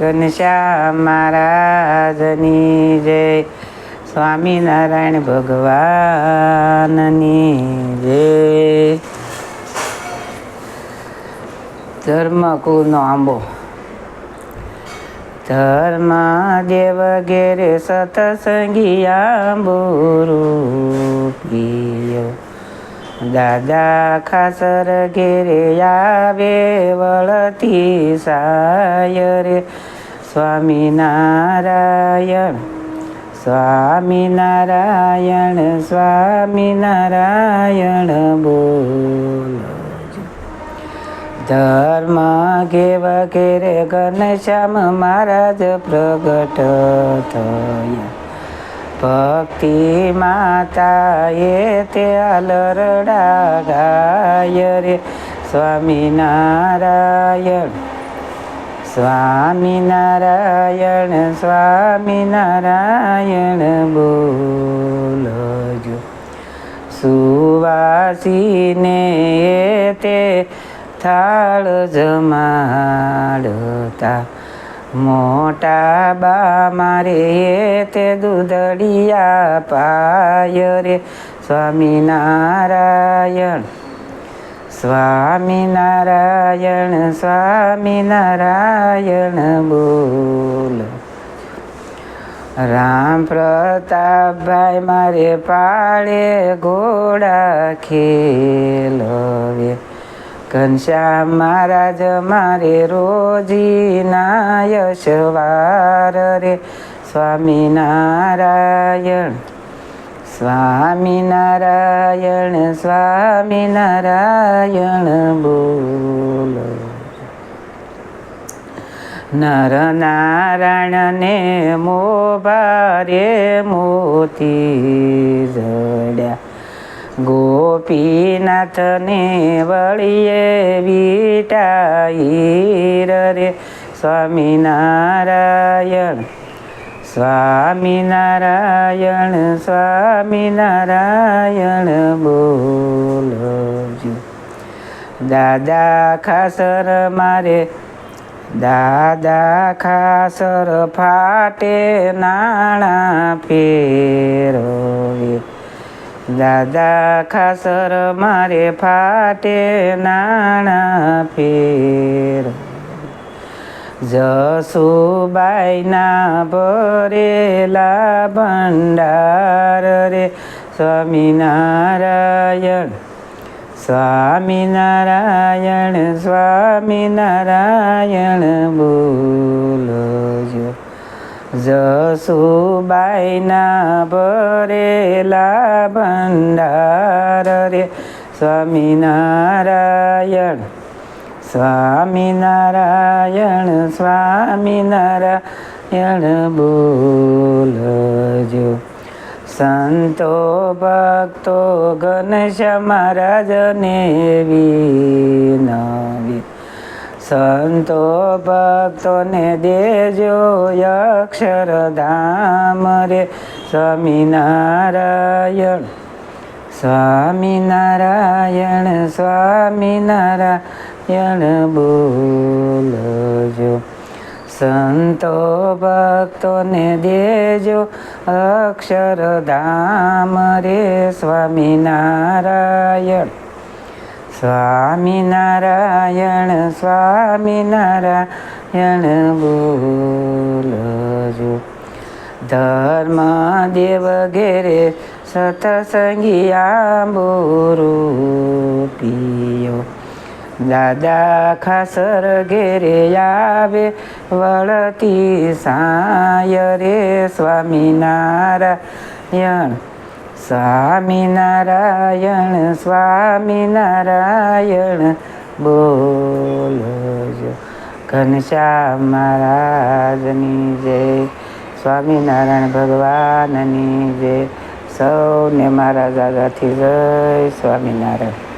ઘનશ્યામ મહારાજની જય. સ્વામિનારાયણ ભગવાનની જય. ધર્મકુળનો આંબો. ધર્મ દેવ ગેરે સતસંગી આંબો રૂપિયો દાદા ખાસર ઘેરે આવે વળતી સાય રે સ્વામિનારાયણ સ્વામિનારાયણ સ્વામિનારાયણ બોલ. ધર્મ કેવ કેરે ઘનશ્યામ મહારાજ પ્રગટ થયા. ભક્તિ માતા એ તે અલરડા ગાય રે. સ્વામિનારાયણ સ્વામિનારાયણ સ્વામિનારાયણ બોલજો. સુવાસીને તે થાળ જમાડતા. મોટા બા મારે તે દૂધડિયા પાય રે સ્વામિનારાયણ સ્વામિનારાયણ સ્વામિનારાયણ બોલ. રામ પ્રતાપભાઈ મારે પાળે ઘોડા ખેલવે. ઘનશ્યામ મહારાજ મારે રોજીના યશવાર રે. સ્વામિનારાયણ સ્વામિનારાયણ સ્વામિનારાયણ બોલ નર નારાયણને મોભારે મોતી જડ્યા ગોપીનાથને વળીએ વિટાઈર રે સ્વામિનારાયણ સ્વામિનારાયણ સ્વામિનારાયણ બોલજો. દાદા ખાસર મારે, દાદા ખાસર ફાટે નાણા ફેરવે. દાદા ખાસર મારે ફાટે નાણા ફેર જસુબાઈના ભરેલા ભંડાર રે સ્વામિનારાયણ સ્વામિનારાયણ સ્વામિનારાયણ બોલજો. જસુબાઈના ભરેલા ભંડાર રે સ્વામિનારાયણ સ્વામિનારાયણ સ્વામિનારાયણ બોલજો. સંતો, ભક્તો, ગણેશ મહારાજને વિનવી સંતો, ભક્તોને દેજો અક્ષરધામ રે. સ્વામિનારાયણ સ્વામિનારાયણ સ્વામિનારાયણ બોલજો સંતો ભક્તોને દેજો અક્ષરધામ રે સ્વામિનારાયણ. સ્વામિનારાયણ સ્વામિનારાયણ બોલજો ધર્મ દેવ ઘેરે સતસંગી આંબોરૂપિયો દાદા ખાસર ઘેરે આવે, વળતી સાય રે સ્વામિનારાયણ. સ્વામિનારાયણ સ્વામિનારાયણ બોલજો ઘનશ્યામ મહારાજની જય. સ્વામિનારાયણ ભગવાનની જય. સૌને મારા દાદાથી જય સ્વામિનારાયણ.